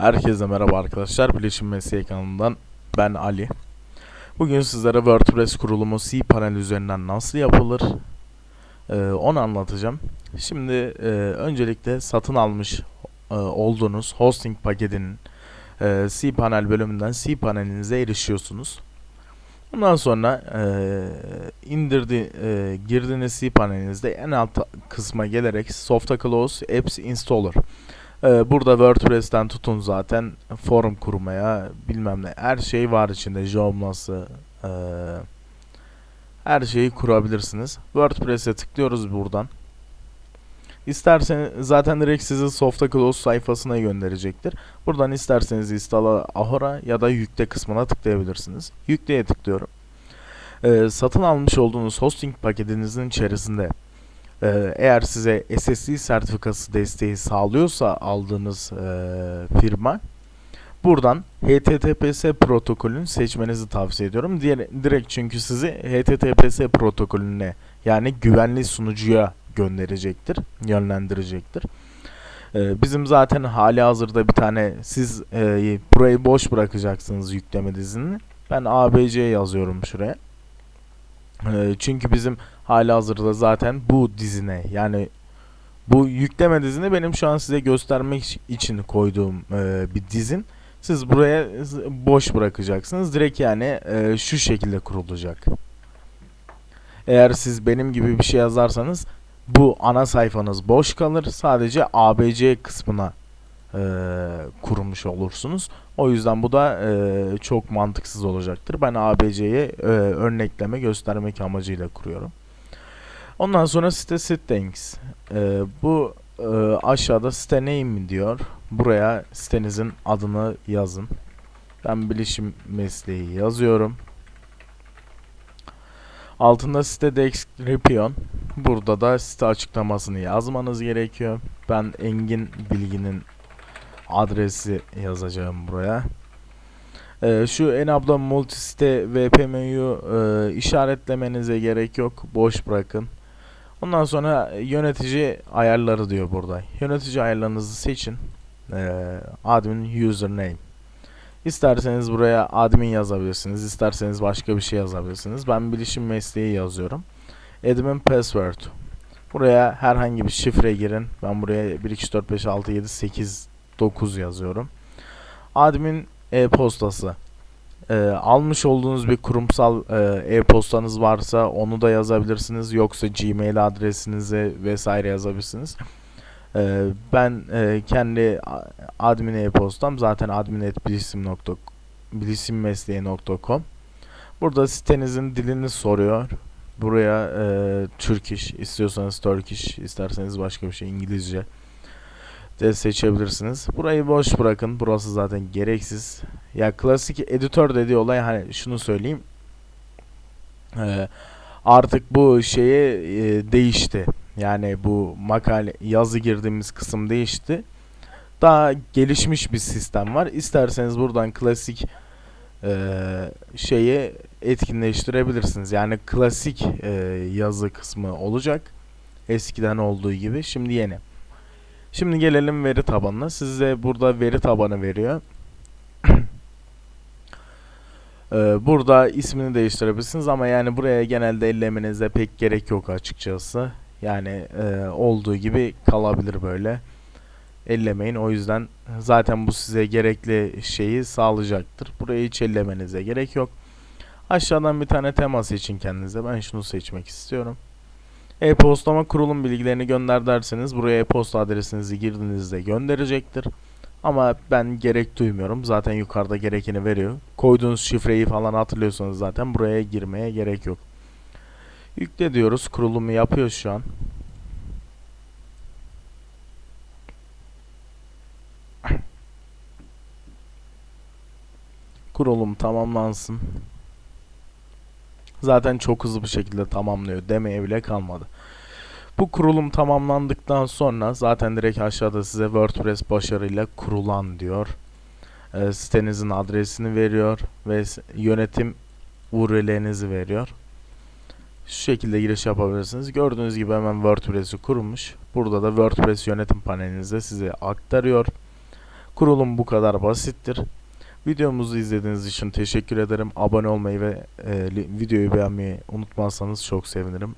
Herkese merhaba arkadaşlar. Bilişim Mesleği kanalından ben Ali. Bugün sizlere WordPress kurulumu cPanel üzerinden nasıl yapılır e, onu anlatacağım. Şimdi e, öncelikle satın almış e, olduğunuz hosting paketinin e, cPanel bölümünden cPanel'inize erişiyorsunuz. Bundan sonra e, indirdi, e, girdiğiniz cPanel'inizde en alt kısma gelerek Softa Apps Installer ee, burada WordPress'ten tutun zaten forum kurmaya bilmem ne her şey var içinde Joomla'sı ee, her şeyi kurabilirsiniz. WordPress'e tıklıyoruz buradan. İsterseniz zaten direkt sizi Softa Close sayfasına gönderecektir. Buradan isterseniz install Ahora ya da yükle kısmına tıklayabilirsiniz. Yükleye tıklıyorum. Ee, satın almış olduğunuz hosting paketinizin içerisinde eğer size SSD sertifikası desteği sağlıyorsa aldığınız e, firma buradan HTTPS protokolünü seçmenizi tavsiye ediyorum. Direkt çünkü sizi HTTPS protokolüne yani güvenli sunucuya gönderecektir, yönlendirecektir. Ee, bizim zaten hali hazırda bir tane siz e, burayı boş bırakacaksınız yükleme dizini. Ben ABC yazıyorum şuraya. Ee, çünkü bizim hali hazırda zaten bu dizine yani bu yükleme dizini benim şu an size göstermek için koyduğum e, bir dizin. Siz buraya boş bırakacaksınız. Direkt yani e, şu şekilde kurulacak. Eğer siz benim gibi bir şey yazarsanız bu ana sayfanız boş kalır. Sadece ABC kısmına e, kurmuş olursunuz. O yüzden bu da e, çok mantıksız olacaktır. Ben ABC'ye e, örnekleme göstermek amacıyla kuruyorum. Ondan sonra site settings. E, bu e, aşağıda site name diyor. Buraya sitenizin adını yazın. Ben bilişim mesleği yazıyorum. Altında site description. Burada da site açıklamasını yazmanız gerekiyor. Ben Engin Bilgi'nin adresi yazacağım buraya. Ee, şu Enabla multisite VPM'yu e, işaretlemenize gerek yok. Boş bırakın. Ondan sonra yönetici ayarları diyor burada. Yönetici ayarlarınızı seçin. Ee, admin username. İsterseniz buraya admin yazabilirsiniz. isterseniz başka bir şey yazabilirsiniz. Ben bilişim mesleği yazıyorum. Admin password. Buraya herhangi bir şifre girin. Ben buraya 1 2 3 4 5 6 7 8 9 yazıyorum. Admin e-postası. Ee, almış olduğunuz bir kurumsal e, e-postanız varsa onu da yazabilirsiniz. Yoksa Gmail adresinizi vesaire yazabilirsiniz. Ee, ben e, kendi admin e-postam zaten admin.bilisim.com Burada sitenizin dilini soruyor. Buraya e, Turkish istiyorsanız Turkish isterseniz başka bir şey İngilizce de seçebilirsiniz. Burayı boş bırakın. Burası zaten gereksiz. Ya klasik editör dediği olay hani şunu söyleyeyim. Ee, artık bu şeye e, değişti. Yani bu makale yazı girdiğimiz kısım değişti. Daha gelişmiş bir sistem var. İsterseniz buradan klasik e, şeyi etkinleştirebilirsiniz. Yani klasik e, yazı kısmı olacak. Eskiden olduğu gibi. Şimdi yeni. Şimdi gelelim veri tabanına. Size burada veri tabanı veriyor. Ee, burada ismini değiştirebilirsiniz ama yani buraya genelde ellemenize pek gerek yok açıkçası. Yani e, olduğu gibi kalabilir böyle. Ellemeyin. O yüzden zaten bu size gerekli şeyi sağlayacaktır. Burayı hiç ellemenize gerek yok. Aşağıdan bir tane tema seçin kendinize. Ben şunu seçmek istiyorum. E-postama kurulum bilgilerini gönder derseniz buraya e-posta adresinizi girdiğinizde gönderecektir. Ama ben gerek duymuyorum. Zaten yukarıda gerekeni veriyor. Koyduğunuz şifreyi falan hatırlıyorsanız zaten buraya girmeye gerek yok. Yükle diyoruz. Kurulumu yapıyor şu an. Kurulum tamamlansın. Zaten çok hızlı bir şekilde tamamlıyor demeye bile kalmadı. Bu kurulum tamamlandıktan sonra zaten direkt aşağıda size WordPress başarıyla kurulan diyor. E, sitenizin adresini veriyor ve yönetim URL'nizi veriyor. Şu şekilde giriş yapabilirsiniz. Gördüğünüz gibi hemen WordPress'i kurmuş. Burada da WordPress yönetim panelinizde size aktarıyor. Kurulum bu kadar basittir. Videomuzu izlediğiniz için teşekkür ederim. Abone olmayı ve e, videoyu beğenmeyi unutmazsanız çok sevinirim.